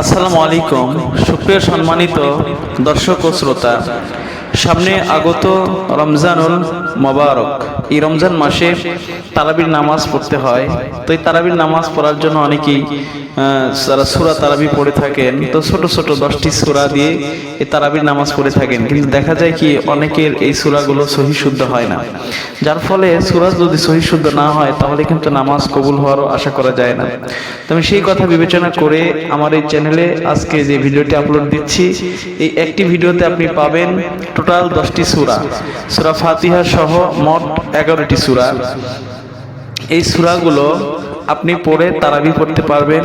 আসসালামু আলাইকুম। সুপ্রিয় সম্মানিত দর্শক ও শ্রোতা সামনে আগত রমজানুল মোবারক। এই রমজান মাসে তারাবির নামাজ পড়তে হয়। তো এই তারাবির নামাজ পড়ার জন্য অনেকেই যারা সুরা তারাবি পড়ে থাকেন, তো ছোট ছোট দশটি সুরা দিয়ে এই তারাবির নামাজ পড়ে থাকেন। কিন্তু দেখা যায় কি, অনেকের এই সুরাগুলো সহি শুদ্ধ হয় না। যার ফলে সুরা যদি সহি শুদ্ধ না হয়, তাহলে কিন্তু নামাজ কবুল হওয়ারও আশা করা যায় না। তো আমি সেই কথা বিবেচনা করে আমার এই চ্যানেলে আজকে যে ভিডিওটি আপলোড দিচ্ছি, এই একটি ভিডিওতে আপনি পাবেন টোটাল দশটি সুরা। সুরা ফাতিহা সহ মোট এগারোটি সুরা। এই সুরাগুলো আপনি পড়ে তারাবি পড়তে পারবেন,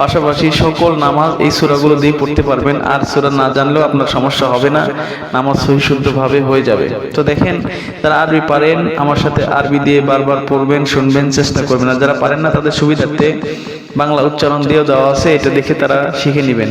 পাশাপাশি সকল নামাজ এই সুরাগুলো দিয়ে পড়তে পারবেন, আর সুরা না জানলেও আপনার সমস্যা হবে না, নামাজ সহিশুদ্ধভাবে হয়ে যাবে। তো দেখেন, যারা আরবি পারেন, আমার সাথে আরবি দিয়ে বারবার পড়বেন, শুনবেন, চেষ্টা করবেন, আর যারা পারেন না তাদের সুবিধার্থে বাংলা উচ্চারণ দিয়েও দেওয়া আছে, এটা দেখে তারা শিখে নেবেন।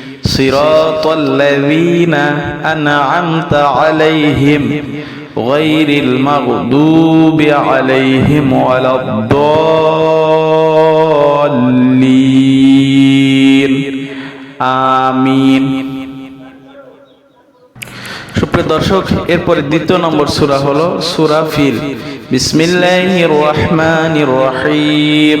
صراط الذين أنعمت عليهم غير المغضوب عليهم ولا الضالين آمين সুপ্রিয় দর্শক এরপরে দ্বিতীয় নম্বর সূরা হলো সূরা ফিল বিসমিল্লাহির রহমানির রহিম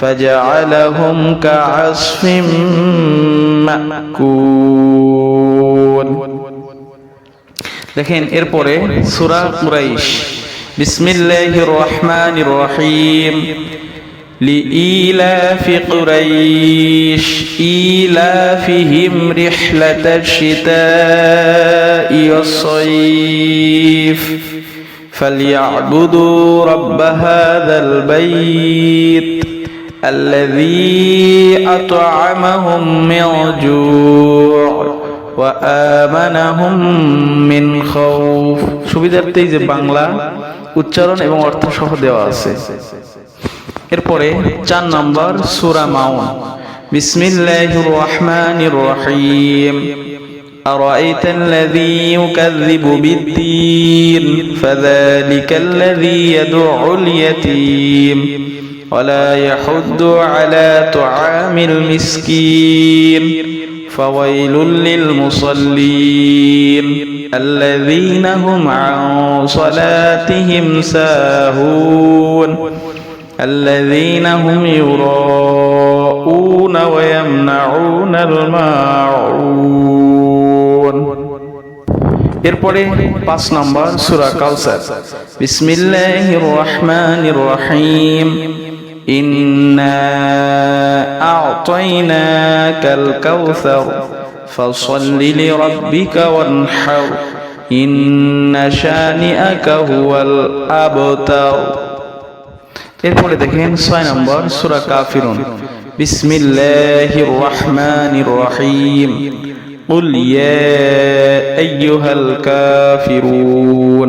فجعلهم كعصف مأكول দেখেন এরপরে সূরা কুরাইশ বিসমিল্লাহির রহমানির রহিম لإيلاف قريش إيلافهم رحلة الشتاء والصيف فليعبدوا رب هذا البيت الذي أطعمهم من جوع وآمنهم من خوف সুবিধার্থে যে বাংলা উচ্চারণ এবং অর্থ সহ দেওয়া আছে এরপরে চার নম্বর সূরা মাউন বিসমিল্লাহির রহমানির রহিম أرأيت الذي يكذب بالدين فذلك الذي يدع اليتيم ولا يحد على طعام المسكين فويل للمصلين الذين هم عن صلاتهم ساهون الذين هم يراءون ويمنعون الماعون এরপরে পাঁচ নম্বর সূরা কাউসার বিসমিল্লাহির রহমানির রহিম ইন্না আ'তাইনাকাল কাউসার ফসল্লি লিরাব্বিকা ওয়ানহার ইন্না শানিআকা হুয়াল আবতার এরপরে দেখেন ছয় নম্বর সূরা কাফিরুন বিসমিল্লাহির রহমানির রহিম قل يا أيها الكافرون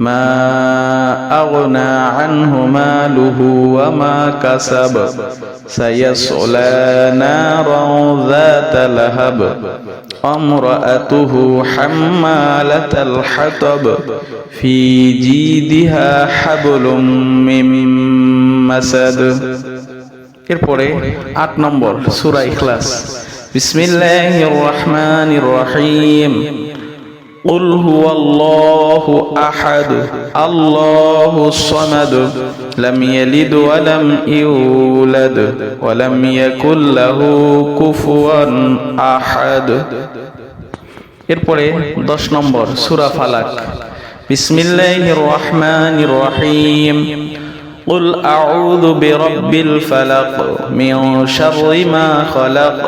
ما أغنى عنه ماله وما كسب سيصلى نارا ذات لهب امرأته حمالة الحطب في جيدها حبل من مسد এরপরে আট নম্বর সূরা ইখলাস বিসমিল্লাহির রহমানির রহিম قل هو الله أحد الله الصمد لم يلد ولم يولد ولم يكن له كفوا أحد এরপরে দশ নম্বর সুরা ফালাক বিসমিল্লাহির রহমানির রহিম قل أعوذ برب الفلق من شر ما خلق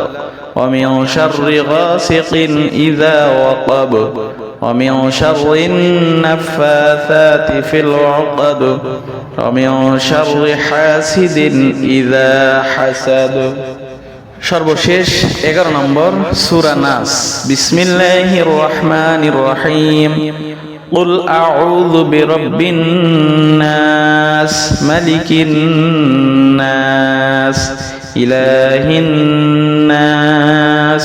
ومن شر غاسق إذا وقب ومن شر النفاثات في العقد ومن شر حاسد إذا حسد সর্বশেষ এগারো নম্বর সুরা নাস বিসমিল্লাহির রহমানির রহিম قل أعوذ برب الناس ملك الناس إله الناس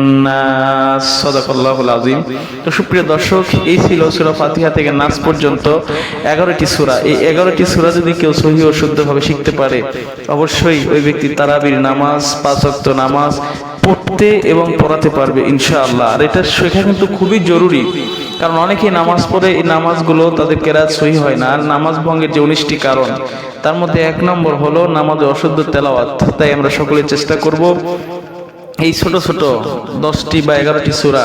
নাস সদাকল্লাহুল আজিম তো সুপ্রিয় দর্শক, এই ছিল সুরা ফাতিহা থেকে নাস পর্যন্ত। এগারোটি সুরা, এই এগারোটি সুরা যদি কেউ সহি ও শুদ্ধভাবে শিখতে পারে, অবশ্যই ওই ব্যক্তি তারাবির নামাজ পাঁচক্ত নামাজ পড়তে এবং পড়াতে পারবে, ইনশাআল্লাহ। আর এটা শেখা কিন্তু খুবই জরুরি, কারণ অনেকেই নামাজ পড়ে, এই নামাজগুলো তাদের কেরাত সহি হয় না। আর নামাজ ভঙ্গের যে উনিশটি কারণ, তার মধ্যে এক নম্বর হলো নামাজে অশুদ্ধ তেলাওয়াত, তাই আমরা সকলে চেষ্টা করব। এই ছোট ছোট দশটি বা এগারোটি সুরা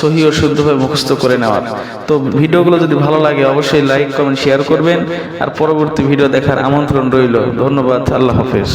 সহি ও শুদ্ধভাবে মুখস্থ করে নেওয়ার তো ভিডিওগুলো যদি ভালো লাগে, অবশ্যই লাইক কমেন্ট শেয়ার করবেন। আর পরবর্তী ভিডিও দেখার আমন্ত্রণ রইল। ধন্যবাদ, আল্লাহ হাফেজ।